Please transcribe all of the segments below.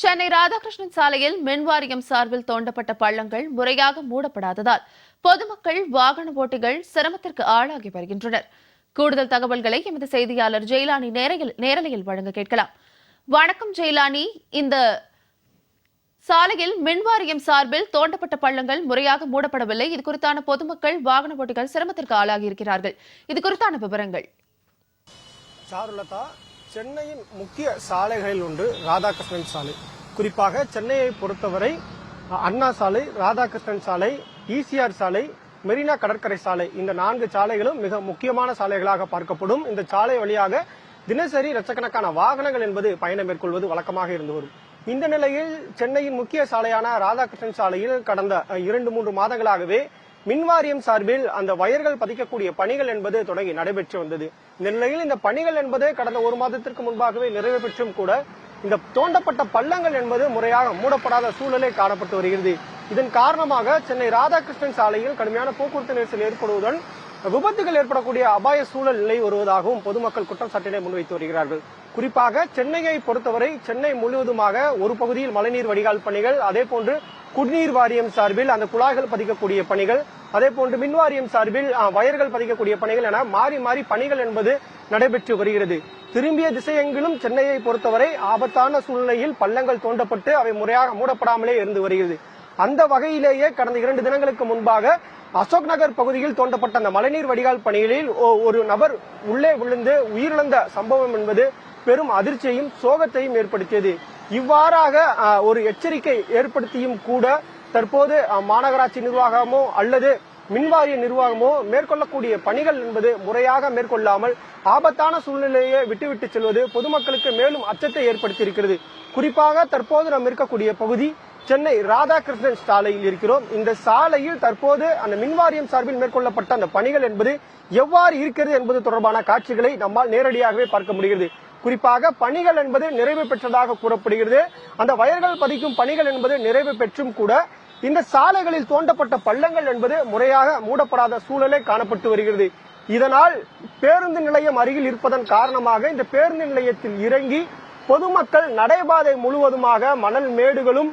சென்னை ராதாகிருஷ்ணன் சாலையில் மின்வாரியம் சார்பில் தோண்டப்பட்ட பள்ளங்கள் முறையாக மூடப்படாததால் பொதுமக்கள் வாகன ஓட்டிகள் சிரமத்திற்கு ஆளாகி வருகின்றனர். கூடுதல் தகவல்களை எமது செய்தியாளர் ஜெயலானி நேரையில் நேரலையில் வழங்க கேட்கலாம். வணக்கம் ஜெயலானி. இந்த சாலையில் மின்வாரியம் சார்பில் தோண்டப்பட்ட பள்ளங்கள் முறையாக மூடப்படவில்லை. இது குறித்தான பொதுமக்கள் வாகன ஓட்டிகள் சிரமத்திற்கு ஆளாகி இருக்கிறார்கள் இது குறித்தான விவரங்கள். சாருலதா சென்னையின் முக்கிய சாலைகளில் ஒன்று ராதாகிருஷ்ணன் சாலை. குறிப்பாக சென்னையை பொறுத்தவரை அண்ணா சாலை ராதாகிருஷ்ணன் சாலை ஈசிஆர் சாலை மெரினா கடற்கரை சாலை. இந்த நான்கு சாலைகளும் மிக முக்கியமான சாலைகளாக பார்க்கப்படும். இந்த சாலை வழியாக தினசரி லட்சக்கணக்கான வாகனங்கள் என்பது பயணம் மேற்கொள்வது வழக்கமாக இருந்து வரும். இந்த நிலையில் சென்னையின் முக்கிய சாலையான ராதாகிருஷ்ணன் சாலையில் கடந்த இரண்டு மூன்று மாதங்களாகவே மின்வாரியம் சார்பில் அந்த வயர்கள் பதிக்கக்கூடிய பணிகள் என்பது தொடங்கி நடைபெற்று வந்தது. இந்த நிலையில் இந்த பணிகள் என்பது கடந்த ஒரு மாதத்திற்கு முன்பாகவே நிறைவு பெற்றும் கூட இந்த தோண்டப்பட்ட பள்ளங்கள் என்பது முறையாக மூடப்படாத சூழலே காணப்பட்டு வருகிறது. இதன் காரணமாக சென்னை ராதாகிருஷ்ணன் சாலையில் கடுமையான போக்குவரத்து நெரிசல் ஏற்படுவதுடன் விபத்துகள் ஏற்படக்கூடிய அபாய சூழல் நிலை வருவதாகவும் பொதுமக்கள் குற்றம் சாட்டினை முன்வைத்து வருகிறார்கள். குறிப்பாக சென்னையை பொறுத்தவரை சென்னை முழுவதுமாக ஒரு பகுதியில் மழைநீர் வடிகால் பணிகள் அதே போன்று குடிநீர் வாரியம் சார்பில் அந்த குழாய்கள் பதிக்கக்கூடிய பணிகள் அதே போன்று மின் வாரியம் சார்பில் வயர்கள் பதிக்கக்கூடிய பணிகள் என மாறி மாறி பணிகள் என்பது நடைபெற்று வருகிறது. திரும்பிய திசையெங்கிலும் சென்னையை பொறுத்தவரை ஆபத்தான சூழ்நிலையில் பள்ளங்கள் தோண்டப்பட்டு அவை முறையாக மூடப்படாமலே இருந்து வருகிறது. அந்த வகையிலேயே கடந்த இரண்டு தினங்களுக்கு முன்பாக அசோக் நகர் பகுதியில் தோண்டப்பட்ட அந்த மழைநீர் வடிகால் பணிகளில் ஒரு நபர் உள்ளே விழுந்து உயிரிழந்த சம்பவம் என்பது பெரும் அதிர்ச்சியையும் சோகத்தையும் ஏற்படுத்தியது. இவ்வாறாக ஒரு எச்சரிக்கை ஏற்படுத்தியும் கூட தற்போது மாநகராட்சி நிர்வாகமோ அல்லது மின்வாரிய நிர்வாகமோ மேற்கொள்ளக்கூடிய பணிகள் என்பது முறையாக மேற்கொள்ளாமல் ஆபத்தான சூழ்நிலையை விட்டுவிட்டு செல்வது பொதுமக்களுக்கு மேலும் அச்சத்தை ஏற்படுத்தியிருக்கிறது. குறிப்பாக தற்போது நாம் இருக்கக்கூடிய பகுதி சென்னை ராதாகிருஷ்ணன் சாலையில் இருக்கிறோம். இந்த சாலையில் தற்போது அந்த மின்வாரியம் சார்பில் மேற்கொள்ளப்பட்ட அந்த பணிகள் என்பது எவ்வாறு இருக்கிறது என்பது தொடர்பான காட்சிகளை நம்மால் நேரடியாகவே பார்க்க முடிகிறது. குறிப்பாக பணிகள் என்பது நிறைவு பெற்றதாக கூறப்படுகிறது. அந்த வயர்கள் பதிக்கும் பணிகள் என்பது நிறைவு பெற்றும் கூட இந்த சாலைகளில் தோண்டப்பட்ட பள்ளங்கள் என்பது முறையாக மூடப்படாத சூழலே காணப்பட்டு வருகிறது. இதனால் பேருந்து நிலையம் அருகில் இருப்பதன் காரணமாக இந்த பேருந்து நிலையத்தில் இறங்கி பொதுமக்கள் நடைபாதை முழுவதுமாக மணல் மேடுகளும்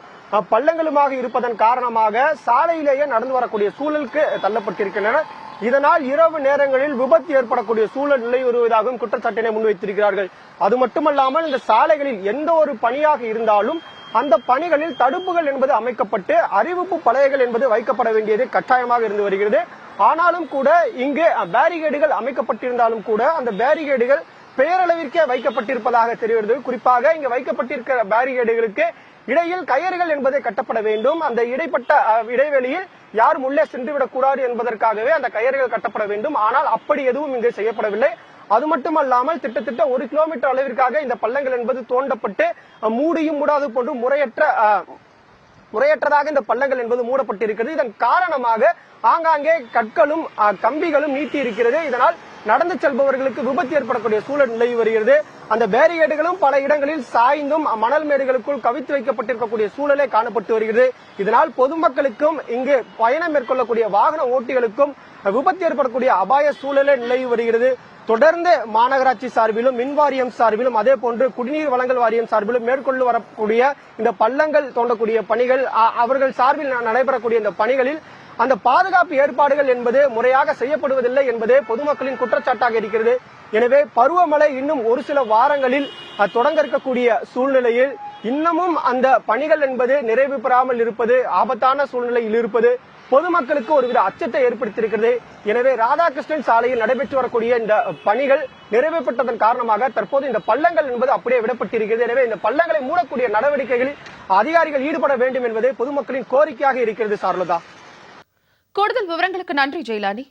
பள்ளங்களுமாக இருப்பதன் காரணமாக சாலையிலேயே நடந்து வரக்கூடிய சூழலுக்கு தள்ளப்பட்டிருக்கின்றன இதனால் இரவு நேரங்களில் விபத்து ஏற்படக்கூடிய சூழல் நிலை வருவதாகவும் குற்றச்சாட்டினை முன்வைத்திருக்கிறார்கள். அது மட்டுமல்லாமல் இந்த சாலைகளில் எந்த ஒரு பணியாக இருந்தாலும் அந்த பணிகளில் தடுப்புகள் என்பது அமைக்கப்பட்டு அறிவிப்பு பலகைகள் என்பது வைக்கப்பட வேண்டியது கட்டாயமாக இருந்து வருகிறது. ஆனாலும் கூட இங்கு பேரிகேடுகள் அமைக்கப்பட்டிருந்தாலும் கூட அந்த பேரிகேடுகள் பெயரளவிற்கே வைக்கப்பட்டிருப்பதாக தெரிகிறது. குறிப்பாக இங்கு வைக்கப்பட்டிருக்கிற பேரிகேடுகளுக்கு இடையில் கயிறுகள் என்பது கட்டப்பட வேண்டும். அந்த இடைப்பட்ட இடைவெளியில் யாரும் உள்ளே சென்றுவிடக் கூடாது என்பதற்காகவே அந்த கயிறுகள் கட்டப்பட வேண்டும். ஆனால் அப்படி எதுவும் இங்கு செய்யப்படவில்லை. அது மட்டுமல்லாமல் திட்டத்திட்ட ஒரு கிலோமீட்டர் அளவிற்காக இந்த பள்ளங்கள் என்பது தோண்டப்பட்டு மூடியும் மூடாது போன்று முறையற்ற முறையற்றதாக இந்த பள்ளங்கள் என்பது மூடப்பட்டிருக்கிறது. இதன் காரணமாக ஆங்காங்கே கற்களும் கம்பிகளும் நீட்டி இருக்கிறது இதனால் நடந்து செல்பவர்களுக்கு விபத்து ஏற்படக்கூடிய சூழல் நிலவி வருகிறது. அந்த பேரிகேடுகளும் பல இடங்களில் சாய்ந்தும் மணல் மேடுகளுக்குள் கவித்து வைக்கப்பட்டிருக்கக்கூடிய சூழலே காணப்பட்டு வருகிறது. இதனால் பொதுமக்களுக்கும் இங்கு பயணம் மேற்கொள்ளக்கூடிய வாகன ஓட்டிகளுக்கும் விபத்து ஏற்படக்கூடிய அபாய சூழலே நிலவி வருகிறது. தொடர்ந்து மாநகராட்சி சார்பிலும் மின் வாரியம் சார்பிலும் அதே போன்று குடிநீர் வழங்கல் வாரியம் சார்பிலும் மேற்கொண்டு வரக்கூடிய இந்த பள்ளங்கள் தோண்டக்கூடிய பணிகள் அவர்கள் சார்பில் நடைபெறக்கூடிய இந்த பணிகளில் அந்த பாதுகாப்பு ஏற்பாடுகள் என்பது முறையாக செய்யப்படுவதில்லை என்பது பொதுமக்களின் குற்றச்சாட்டாக இருக்கிறது. எனவே பருவமழை இன்னும் ஒரு சில வாரங்களில் தொடங்க இருக்கக்கூடிய சூழ்நிலையில் இன்னமும் அந்த பணிகள் என்பது நிறைவு பெறாமல் இருப்பது ஆபத்தான சூழ்நிலையில் இருப்பது பொதுமக்களுக்கு ஒருவித அச்சத்தை ஏற்படுத்தியிருக்கிறது. எனவே ராதாகிருஷ்ணன் சாலையில் நடைபெற்று வரக்கூடிய இந்த பணிகள் நிறைவேற்றப்பட்டதன் காரணமாக தற்போது இந்த பள்ளங்கள் என்பது அப்படியே விடப்பட்டிருக்கிறது. எனவே இந்த பள்ளங்களை மூடக்கூடிய நடவடிக்கைகளில் அதிகாரிகள் ஈடுபட வேண்டும் என்பது பொதுமக்களின் கோரிக்கையாக இருக்கிறது சார்லதா. கூடுதல் விவரங்களுக்கு நன்றி ஜெயலானி